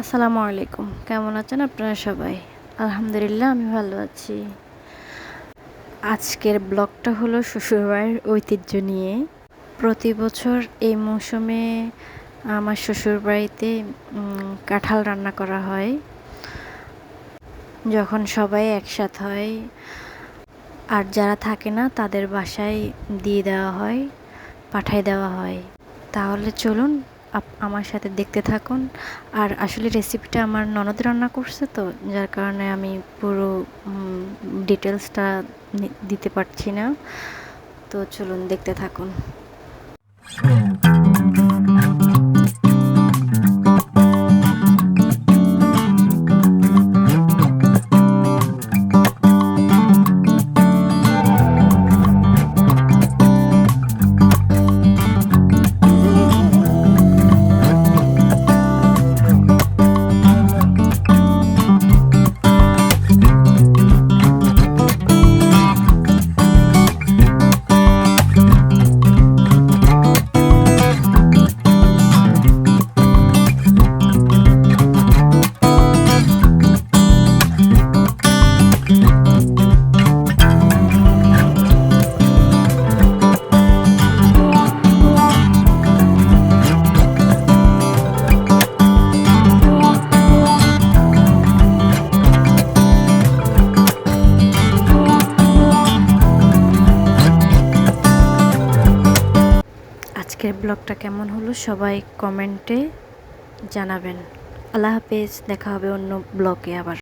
আসসালামু আলাইকুম। কেমন আছেন আপনারা সবাই? আলহামদুলিল্লাহ, আমি ভালো আছি। আজকের ব্লগটা হলো শ্বশুরবাড়ির ঐতিহ্য নিয়ে। প্রতি বছর এই মৌসুমে আমার শ্বশুরবাড়িতে কাঁঠাল রান্না করা হয়। যখন সবাই একসাথ হয়, আর যারা থাকে না, তাদের বাসায় দিয়ে দেওয়া হয়, পাঠায় দেওয়া হয়। তাহলে চলুন আমার সাথে দেখতে থাকুন। আর আসলে রেসিপিটা আমার ননদ রান্না করছে তো, যার কারণে আমি পুরো ডিটেলসটা দিতে পারছি না। তো চলুন দেখতে থাকুন। আজকের ব্লগটা কেমন হলো সবাই কমেন্টে জানাবেন। আল্লাহ হাফেজ দেখা হবে অন্য ব্লগে আবার।